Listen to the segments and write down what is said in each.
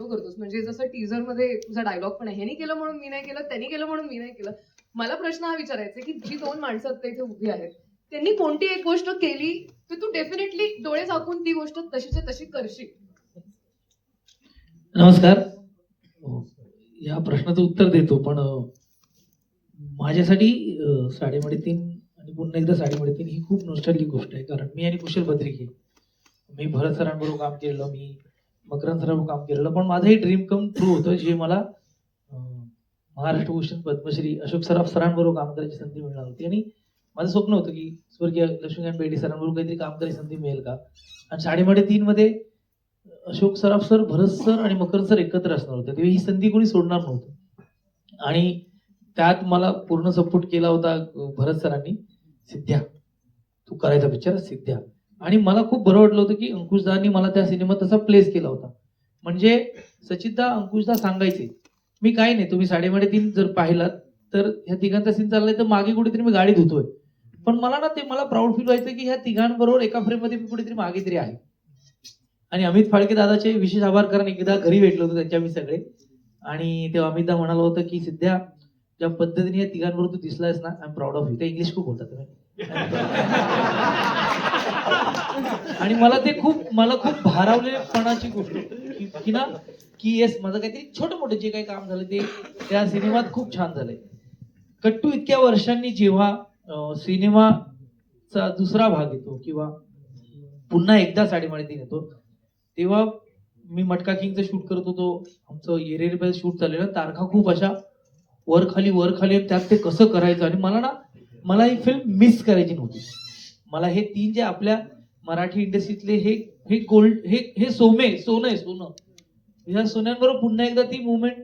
Follow करतोस. म्हणजे जसं टीजरमध्ये तुझा डायलॉग पण आहे. ह्यानी केलं म्हणून मी नाही केलं त्यांनी केलं म्हणून मी नाही केलं. मला प्रश्न हा विचारायचा की जी दोन माणसं आता इथे उभी आहेत त्यांनी कोणती एक गोष्ट केली तर तू डेफिनेटली डोळे झाकून ती गोष्ट तशीच्या तशी करशील? नमस्कार. या प्रश्नाचं उत्तर देतो पण माझ्यासाठी अं, साडेमडे तीन आणि पुन्हा एकदा साडेमडे तीन ही खूप नॉस्टॅल्जिक गोष्ट आहे. कारण मी आणि कुशल बद्रिके मी भरत सरांबरोबर काम केलं मी मकरंद सरांबरोबर काम केलेलं पण माझंही ड्रीम कम ट्रू होतं जे मला महाराष्ट्र भूषण पद्मश्री अशोक सराफ सरांबरोबर काम करायची संधी मिळणार होती. आणि माझं स्वप्न होतं की स्वर्गीय लक्ष्मीकांत बेडी सरांबरोबर काहीतरी काम करायची संधी मिळेल का? आणि साडेमाडे तीन मध्ये अशोक सराफ सर भरत सर आणि मकर सर एकत्र असणार होते. तेव्हा ही संधी कोणी सोडणार नव्हतं. आणि त्यात मला पूर्ण सपोर्ट केला होता भरत सरांनी. सिद्ध्या. तू करायचा पिक्चर सिद्ध्या. आणि मला खूप बरं वाटलं होतं की अंकुशदानी मला त्या सिनेमात तसा प्लेस केला होता. म्हणजे सचितदा अंकुशदा सांगायचे मी काही नाही तुम्ही साडेमाडे तीन जर पाहिलात तर ह्या तिघांचा सीन चाललाय तर मागे कुठेतरी मी गाडी धुतोय. पण मला ना ते मला प्राऊड फील व्हायचं की ह्या तिघांबरोबर एका फ्रेममध्ये मी कुठेतरी मागे तरी आहे. आणि अमित फाळके दादाचे विशेष आभार कारण एकदा घरी भेटलो होतो त्यांच्या मी सगळे. आणि तेव्हा अमितदा म्हणाला होतं की सध्या ज्या पद्धतीने या तिघांबरोबर तू दिसलायस ना I am proud of you ते इंग्लिश खूप बोलतात. आणि मला ते खूप मला खूप भारावलेपणाची गोष्ट की- की ना की येस माझं काहीतरी छोटं मोठं जे काही काम झालं ते त्या सिनेमात खूप छान झालंय. कट्टू इतक्या वर्षांनी जेव्हा सिनेमाचा दुसरा भाग येतो किंवा पुन्हा एकदा साडेमाडे येतो तेव्हा मी मटका किंगचं शूट करत होतो. आमचं एरेर शूट झालेलं तारखा खूप अशा वर खाली वर खाली त्यात ते कसं करायचं? आणि मला ना मला ही फिल्म मिस करायची नव्हती. मला हे तीन जे आपल्या मराठी इंडस्ट्रीतले हे हे गोल्ड हे हे सोमे सोनं आहे सोनं. ह्या सोन्यांबरोबर पुन्हा एकदा ती मुवमेंट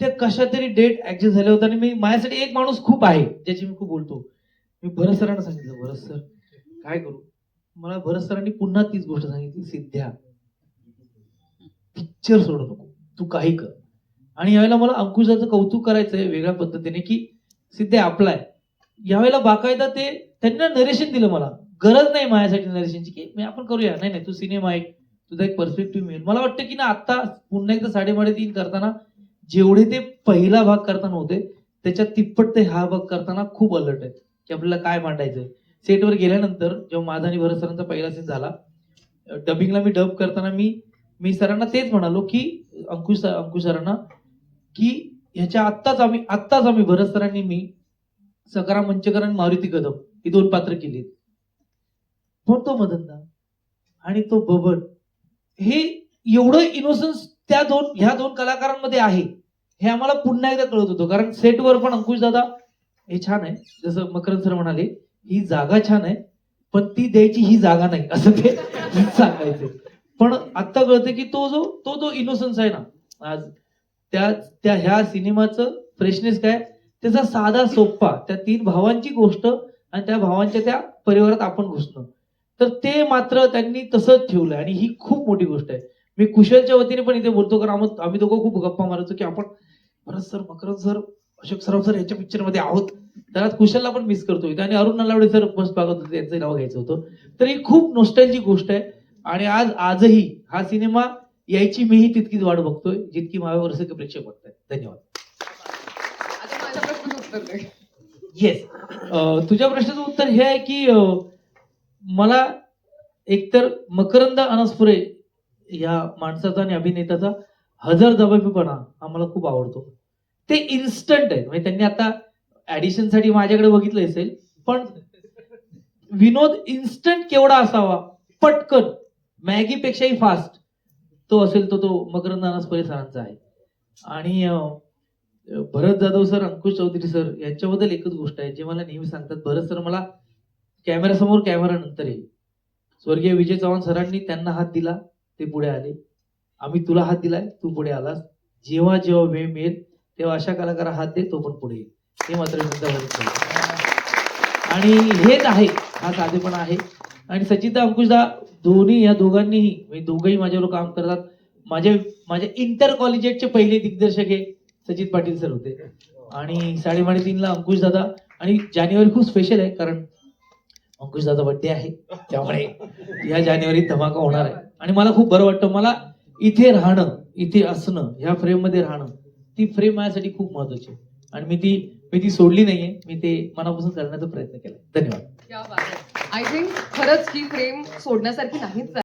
त्या कशा तरी डेट ऍडजस्ट झाल्या होत्या आणि मी माझ्यासाठी एक माणूस खूप आहे ज्याची मी खूप बोलतो. मी भरत सरांना सांगितलं भरत सर काय करू? मला भरत सरांनी पुन्हा तीच गोष्ट सांगितली सिद्ध्या पिक्चर सोडू नको. तू काही कर. आणि यावेळेला मला अंकुशाचं कौतुक करायचं आहे वेगळ्या पद्धतीने की सिद्ध्या आहे. यावेळेला बाकायदा ते त्यांना नरेशन दिलं मला. गरज नाही माझ्यासाठी नरेशनची की मी आपण करूया. नाही नाही तू सिनेमा ऐक तुझा एक पर्स्पेक्टिव्ह मिळेल. मला वाटतं की ना आता पुन्हा एकदा साडेमाडे तीन करताना जेवढे ते पहिला भाग करताना होते त्याच्यात तिप्पट ते हा भाग करताना खूप अलर्ट आहेत. की आपल्याला काय मांडायचंय. सेटवर गेल्यानंतर जेव्हा माझा आणि भरत सरांचा पहिला सीन झाला डबिंगला मी डब करताना मी मी सरांना तेच म्हणालो की अंकुश अंकुश सरांना की ह्याच्या आत्ताच आम्ही आत्ताच आम्ही भरत सरांनी मी सकाराम मंचकर आणि मारुती कदम ही दोन पात्र केली पण तो मदनदा आणि तो बबन हे एवढं इनोसन्स त्या दोन ह्या दोन कलाकारांमध्ये आहे हे आम्हाला पुन्हा एकदा कळत होतं. कारण सेटवर पण अंकुश दादा हे छान आहे. जसं मकरंद सर म्हणाले ही जागा छान आहे पण ती द्यायची ही जागा नाही. असं ते सांगायचे. पण आता कळतं की तो जो तो जो इनोसन्स आहे ना आज त्या त्या ह्या सिनेमाचं फ्रेशनेस काय? त्याचा साधा सोप्पा त्या तीन भावांची गोष्ट आणि त्या भावांच्या त्या परिवारात आपण घुसणं. तर ते मात्र त्यांनी तसंच ठेवलंय आणि ही खूप मोठी गोष्ट आहे. मी कुशलच्या वतीने पण इथे बोलतो कारण आम्ही आम्ही दोघं खूप गप्पा मारायचो की आपण Bharat sir Makarand sir Ashok Saraf sir याच्या पिक्चरमध्ये आहोत. त्यात कुशलला पण मिस करतोय आणि अरुण नलावडे सर मस्त बघत होते त्यांचं नाव घ्यायचं होतं. तर ही खूप नोस्टाईलची गोष्ट आहे. आणि आज आजही हा सिनेमा यायची मीही तितकीच वाट बघतोय जितकी माझ्या वर्षाचे प्रेक्षक बघतायत. धन्यवाद. माझ्या प्रश्नाचं उत्तर दे. येस तुझ्या प्रश्नाचं उत्तर हे आहे की मला एकतर मकरंद अनसपुरे या माणसाचा आणि अभिनेत्याचा हजर जबाबीपणा हा मला खूप आवडतो. ते इन्स्टंट आहे म्हणजे त्यांनी आता ऍडिशनसाठी माझ्याकडे बघितलं असेल पण विनोद इन्स्टंट केवढा असावा? पटकन. मॅगी पेक्षाही फास्ट तो असेल तो तो मकरंद अनसपुरे सरांचा आहे. आणि भरत जाधव सर अंकुश चौधरी सर यांच्याबद्दल एकच गोष्ट आहे जे मला नेहमी सांगतात. भरत सर मला कॅमेऱ्यासमोर कॅमेरा नंतर येईल. स्वर्गीय विजय चव्हाण सरांनी त्यांना हात दिला ते पुढे आले. आम्ही तुला हात दिलाय तू पुढे आलास. जेव्हा जेव्हा वेळ मिळेल तेव्हा अशा कलाकारा हात दे तो पण पुढे येईल. हे मात्र आणि हेच आहे हा साधेपणा आहे. आणि सचिता अंकुशदा दोन्ही या दोघांनीही म्हणजे दोघंही माझ्यावर काम करतात. माझे माझे इंटर कॉलेजेटचे पहिले दिग्दर्शक हे सचित पाटील सर होते. आणि साडेमाडे तीनला अंकुश दादा. आणि जानेवारी खूप स्पेशल आहे कारण अंकुश दादा बर्थडे आहे. त्यामुळे या जानेवारीत धमाका होणार आहे. आणि मला खूप बरं वाटतं मला इथे राहणं इथे असणं ह्या फ्रेममध्ये राहणं ती फ्रेम माझ्यासाठी खूप महत्वाची आहे. आणि मी ती मी ती सोडली नाहीये. मी ते मनापासून करण्याचा प्रयत्न केला धन्यवाद. आय थिंक खरंच ही फ्रेम सोडण्यासारखी नाहीच